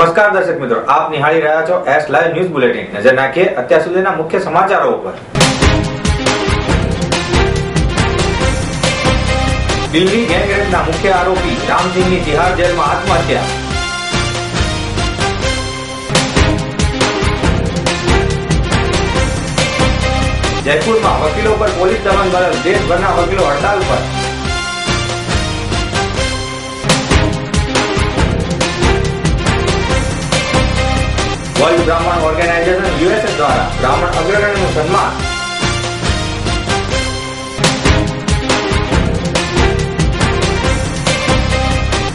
નમસ્કાર દર્શક મિત્રો, આપ નિહાળી રહ્યા છો એસ લાઈવ ન્યૂઝ બુલેટિન નજર નાખીએ અત્યાર સુધીના મુખ્ય સમાચારો ઉપર. દિલ્હી ગેંગરેપના મુખ્ય આરોપી રામસિંહની તિહાર જેલમાં આત્મહત્યા. જયપુરમાં વકીલો પર પોલીસ દમન બદલ દેશભરના વકીલો હડતાલ પર વર્લ્ડ બ્રાહ્મણ ઓર્ગેનાઇઝેશન યુએસએ દ્વારા બ્રાહ્મણ અગ્રગણ્યનું સન્માન.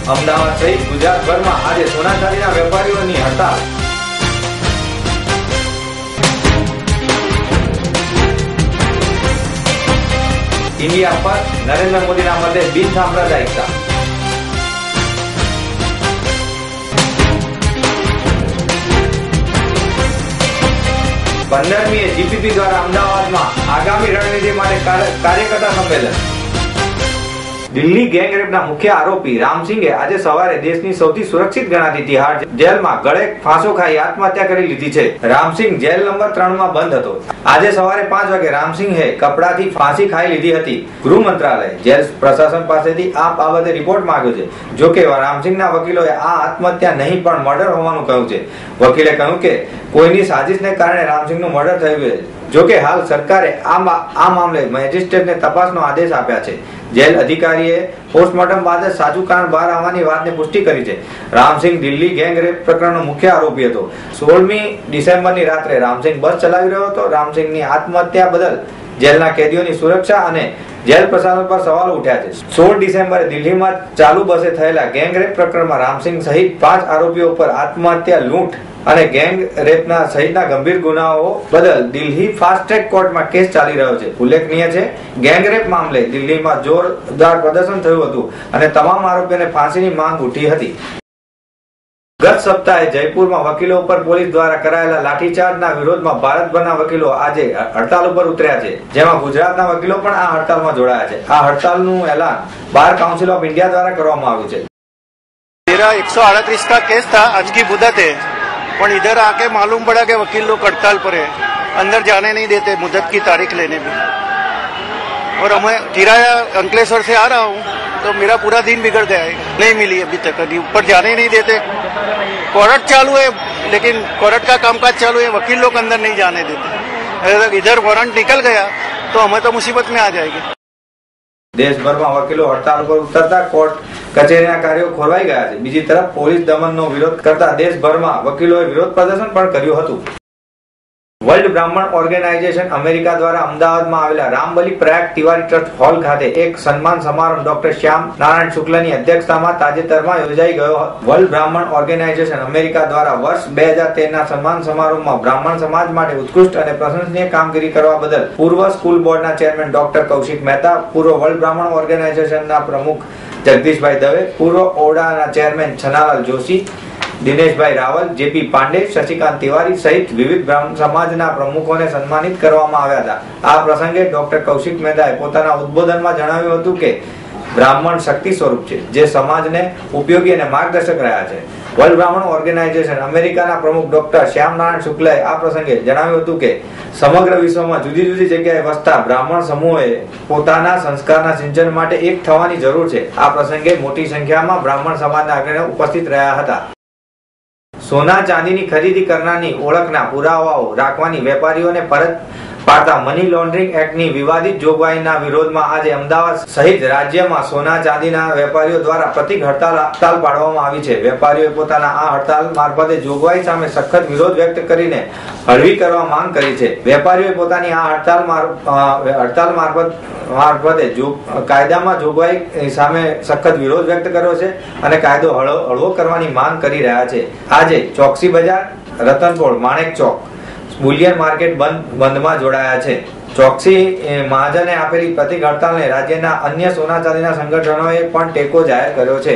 અમદાવાદ સહિત ગુજરાતભરમાં આજે સોના ચાંદીના વેપારીઓની હડતાલ ઇન્ડિયા પર નરેન્દ્ર મોદીના મતે બિન સાંપ્રદાયિકતા પંદરમીએ જીપીપી દ્વારા અમદાવાદમાં આગામી રણનીતિ માટે કાર્ય- કાર્યકર્તા સંમેલન. દિલ્હી ગેંગરેપના મુખ્ય આરોપી રામસિંગે આજે સવારે દેશની સૌથી સુરક્ષિત ગણાતી તિહાર જેલમાં ગળે ફાંસો ખાઈ આત્મહત્યા કરી લીધી છે. રામસિંગ જેલ નંબર ત્રણમાં બંધ હતો. આજે સવારે પાંચ વાગે રામસિંહે કપડાથી ફાંસી ખાઈ લીધી હતી. ગૃહ મંત્રાલય જેલ પ્રશાસન પાસેથી આ બાબતે રિપોર્ટ માંગ્યો છે. જો કે રામસિંહના વકીલોએ આ આત્મહત્યા નહીં, પણ મર્ડર હોવાનું કહ્યું છે. વકીલે કહ્યું કે કોઈની સાજિશને કારણે રામસિંહનું મર્ડર થયું છે. જો કે હાલ સરકારે આ મામલે મેજિસ્ટ્રેટને તપાસનો આદેશ આપ્યા છે. જેલ અધિકારીએ પોસ્ટમોર્ટમ બાદ જ સાચું કારણ બહાર આવવાની વાતને પુષ્ટિ કરી છે. રામસિંહ દિલ્હી ગેંગ રેપ પ્રકરણનો મુખ્ય આરોપી હતો. સોળમી ડિસેમ્બરની રાત્રે રામસિંહ બસ ચલાવી રહ્યો હતો. રામસિંહની આત્મહત્યા બદલ જેલના કેદીઓની સુરક્ષા અને જેલ પ્રશાસન પર સવાલ ઉઠ્યા છે. સોળ ડિસેમ્બરે દિલ્હીમાં ચાલુ બસે થયેલા ગેંગ રેપ પ્રકરણમાં રામસિંહ સહિત પાંચ આરોપીઓ પર આત્મહત્યા, લૂંટ અને ગેંગ રેપના સહિતના ગંભીર ગુનાઓ બદલ દિલ્હી ફાસ્ટ ટ્રેક કોર્ટમાં કેસ ચાલી રહ્યો છે. ઉલ્લેખનીય છે, ગેંગ રેપ મામલે દિલ્હીમાં જોરદાર પ્રદર્શન થયું હતું અને તમામ આરોપીઓને ફાંસીની માંગ ઉઠી હતી. સપ્તાહે જયપુરમાં વકીલો ઉપર પોલીસ દ્વારા કરાયેલા લાઠીચાર્જના વિરોધમાં ભારતભરના વકીલો આજે હડતાલ ઉપર ઉતર્યા છે જેમાં ગુજરાતના વકીલો પણ આ હડતાલમાં જોડાયા છે આ હડતાલનું એલાન બાર કાઉન્સિલ ઓફ ઇન્ડિયા દ્વારા કરવામાં આવ્યું છે मेरा 138 का केस था आज की मुदत है पर इधर आके मालूम पड़ा कि वकील लोग हड़ताल पर है अंदर जाने नहीं देते मुदत की तारीख लेने में और हमें किराया अंकलेश्वर से आ रहा हूँ तो मेरा पूरा दिन बिगड़ गया है नहीं मिली अभी तक अभी ऊपर जाने ही नहीं देते कोर्ट चालू है लेकिन कोर्ट का कामकाज चालू है वकील लोग अंदर नहीं जाने देते अगर इधर वारंट निकल गया तो हमें तो मुसीबत में आ जाएगी દેશભરમાં વકીલો હડતાલ પર ઉતરતા કોર્ટ કચેરીના કાર્યો ખોરવાઈ ગયા છે બીજી તરફ પોલીસ દમનનો વિરોધ કરતા દેશભરમાં વકીલોએ વિરોધ પ્રદર્શન પણ કર્યું હતું વર્લ્ડ બ્રાહ્મણ ઓર્ગેનાઇઝેશન અમેરિકા દ્વારા અમદાવાદમાં આવેલા રામબલી પ્રયાગ તિવારી ટ્રસ્ટ હોલ ખાતે એક સન્માન સમારંભ ડોક્ટર શ્યામ નારાયણ શુક્લની અધ્યક્ષતામાં તાજેતરમાં યોજાઈ ગયો. વર્લ્ડ બ્રાહ્મણ ઓર્ગેનાઇઝેશન અમેરિકા દ્વારા વર્ષ બે હજાર તેરના સન્માન સમારોહમાં બ્રાહ્મણ સમાજ માટે ઉત્કૃષ્ટ અને પ્રશંસનીય કામગીરી કરવા બદલ પૂર્વ સ્કૂલ બોર્ડના ચેરમેન ડોક્ટર કૌશિક મહેતા, પૂર્વ વર્લ્ડ બ્રાહ્મણ ઓર્ગેનાઇઝેશનના પ્રમુખ જગદીશભાઈ દવે, પૂર્વ ઓરડાના chairman Chhanalal Joshi Dineshbhai Raval, J P Pandey, Shashikant Tiwari સહિત વિવિધ બ્રાહ્મણ સમાજના પ્રમુખોને સન્માનિત કરવામાં આવ્યા હતા. આ પ્રસંગે ડોક્ટર કૌશિક મહેતાએ પોતાના ઉદ્બોધનમાં જણાવ્યું હતું કે, બ્રાહ્મણ શક્તિ સ્વરૂપ છે, જે સમાજને ઉપયોગી અને માર્ગદર્શક રહ્યા છે. વર્લ્ડ બ્રાહ્મણ ઓર્ગેનાઇઝેશન અમેરિકાના પ્રમુખ ડોક્ટર શ્યામનારાયણ શુક્લાએ આ પ્રસંગે જણાવ્યું હતું કે, સમગ્ર વિશ્વમાં જુદી જુદી જગ્યાએ વસતા બ્રાહ્મણ સમૂહોએ પોતાના સંસ્કારના સિંચન માટે એક થવાની જરૂર છે. આ પ્રસંગે મોટી સંખ્યામાં બ્રાહ્મણ સમાજના અગ્રણીઓ ઉપસ્થિત રહ્યા હતા. સોના ચાંદીની ખરીદી કરનારની ઓળખના પુરાવાઓ રાખવાની વેપારીઓને ફરજ પાડતા મની લોન્ડરિંગ એક્ટની વિવાદિત જોગવાઈના વિરોધમાં આજે અમદાવાદ સહિત રાજ્યમાં સોના ચાંદીના વેપારીઓ દ્વારા પ્રતિક હડતાલ હડતાલ પાડવામાં આવી છે. વેપારીઓએ પોતાના આ હડતાલ મારફતે જોગવાઈ સામે સખત વિરોધ વ્યક્ત કરીને હળવી કરવા માંગ કરી છે. વેપારીઓએ પોતાની આ હડતાલ હડતાલ મારફત મારફતે કાયદામાં જોગવાઈ સામે સખત વિરોધ વ્યક્ત કર્યો છે અને કાયદો હળવો કરવાની માંગ કરી રહ્યા છે. આજે ચોકસી બજાર, રતનપોળ, માણેક ચોક. બુલિયન માર્કેટ બંધ બંધમાં જોડાયા છે. ચોકસી મહાજને આપેલી પ્રતિક હડતાલને રાજ્યના અન્ય સોના ચાંદીના સંગઠનોએ પણ ટેકો જાહેર કર્યો છે.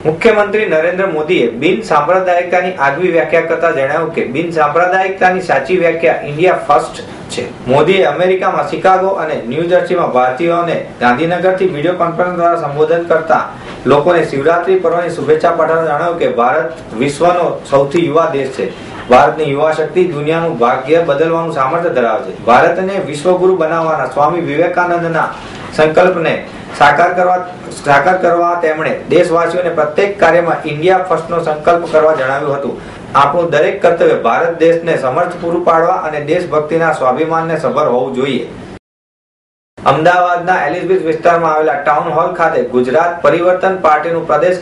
મુખ્યમંત્રી નરેન્દ્ર મોદીએ બિન સાંપ્રદાયિકતાની આગવી વ્યાખ્યા કરતા જણાવ્યું કે બિન સાંપ્રદાયિકતાની સાચી વ્યાખ્યા ઇન્ડિયા ફર્સ્ટ છે. મોદીએ અમેરિકામાં શિકાગો અને ન્યૂ જર્સીમાં ભારતીયોને ગાંધીનગરથી વીડિયો કોન્ફરન્સ દ્વારા સંબોધન કરતા લોકોને શિવરાત્રી પર્વની શુભેચ્છા પાઠવતા જણાવ્યું કે ભારત વિશ્વનો સૌથી યુવા દેશ છે. ભારતની યુવા શક્તિ દુનિયાનું ભાગ્ય બદલવાનું સામર્થ્ય ધરાવે છે. ભારતને વિશ્વગુરુ બનાવવાના સ્વામી વિવેકાનંદના સંકલ્પને સાકાર કરવા સાકાર કરવા તેમણે દેશવાસીઓને પ્રત્યેક કાર્યમાં ઇન્ડિયા ફર્સ્ટનો સંકલ્પ કરવા જણાવ્યું હતું. આપણું દરેક કર્તવ્ય ભારત દેશને સમર્થ પૂરું પાડવા અને દેશભક્તિના સ્વાભિમાનને સભર હોવું જોઈએ. અમદાવાદના એલિઝબેથ વિસ્તારમાં આવેલા ટાઉન હોલ ખાતે ગુજરાત પરિવર્તન પાર્ટીનું પ્રદેશ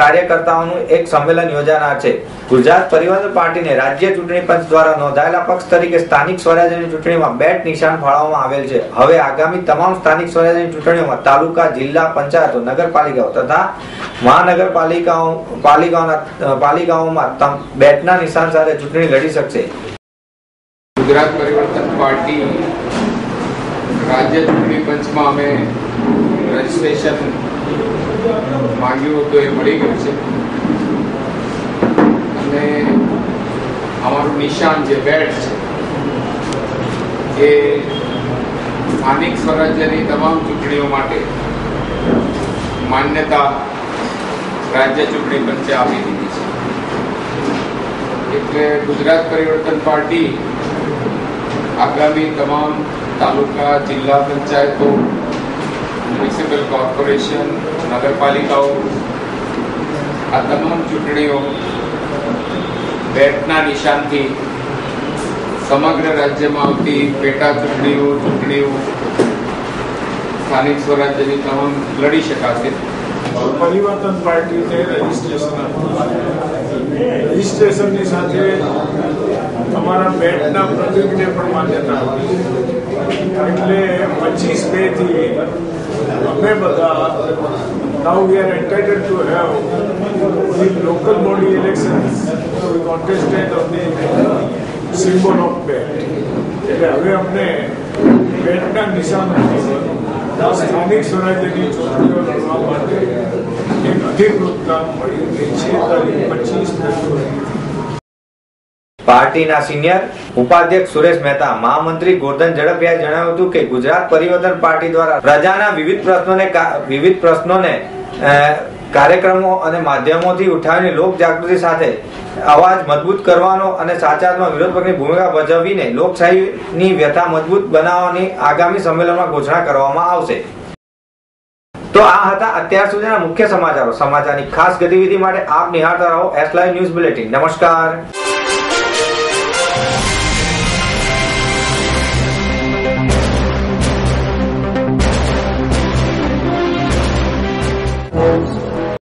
કાર્યકર્તાઓનું એક સંમેલન યોજાનાર છે. ગુજરાત પરિવર્તન પાર્ટીને રાજ્ય ચૂંટણી પંચ દ્વારા નોંધાયેલા પક્ષ તરીકે સ્થાનિક સ્વરાજ્યની ચૂંટણીમાં બેટ નિશાન ફાળવવામાં આવેલ છે. હવે આગામી તમામ સ્થાનિક સ્વરાજ્યની ચૂંટણીઓમાં તાલુકા, જિલ્લા, પંચાયતો, નગરપાલિકાઓ તથા મહાનગરપાલિકાઓ, પાલિકાઓના પાલિકાઓમાં બેટના નિશાન સાથે ચૂંટણી લડી શકશે. ગુજરાત પરિવર્તન પાર્ટી રાજ્ય ચૂંટણી પંચમાં અમે રજીસ્ટ્રેશન માંગ્યું હતું, એ મળી ગયું છે. અને અમારું નિશાન જે બેટ છે, એ સ્થાનિક સ્વરાજ્યની તમામ ચૂંટણીઓ માટે માન્યતા રાજ્ય ચૂંટણી પંચે આપી દીધી છે. એટલે ગુજરાત પરિવર્તન પાર્ટી આગામી તમામ તાલુકા જિલ્લા પંચાયતો મ્યુનિસિપલ કોર્પોરેશન નગરપાલિકાઓ, આ તમામ ચૂંટણીઓ બેટના નિશાનથી સમગ્ર રાજ્યમાં આવતી પેટા ચૂંટણીઓ ચૂંટણીઓ, સ્થાનિક સ્વરાજ્યની તમામ લડી શકાશે પરિવર્તન પાર્ટીને રજીસ્ટ્રેશન આપ્યું. રજીસ્ટ્રેશનની સાથે અમારા બેટના પ્રતિકને પણ માન્યતા આપી એટલે પચીસ મે થી અમે બધા now we are entitled to have the local body elections to be contested on the symbol of bet એટલે હવે અમને બેટના નિશાન ઉપર સ્થાનિક સ્વરાજ્યની ચૂંટણીઓ લડવા માટે એક અધિકૃતતા મળી ગઈ છે તારીખ પચીસ ફેબ્રુઆરી પાર્ટીના સિનિયર ઉપાધ્યક્ષ સુરેશ મહેતા, મહામંત્રી ગોરધન ઝડપિયાએ જણાવ્યું હતું કે ગુજરાત પરિવર્તન પાર્ટી દ્વારા પ્રજાના વિવિધ પ્રશ્નોને વિવિધ પ્રશ્નોને કાર્યક્રમો અને માધ્યમોથી ઉઠાવીને લોક જાગૃતિ સાથે અવાજ મજબૂત કરવાનો અને સાચાત્મક વિરોધ પક્ષની ભૂમિકા ભજવીને લોકશાહીની વ્યથા મજબૂત બનાવવાની આગામી સંમેલનમાં ઘોષણા કરવામાં આવશે. તો આ હતા અત્યાર સુધીના મુખ્ય સમાચારો. સમાચારની ખાસ ગતિવિધિ માટે આપ નિહાળતા રહો એસ લાઈવ ન્યૂઝ બુલેટિન નમસ્કાર.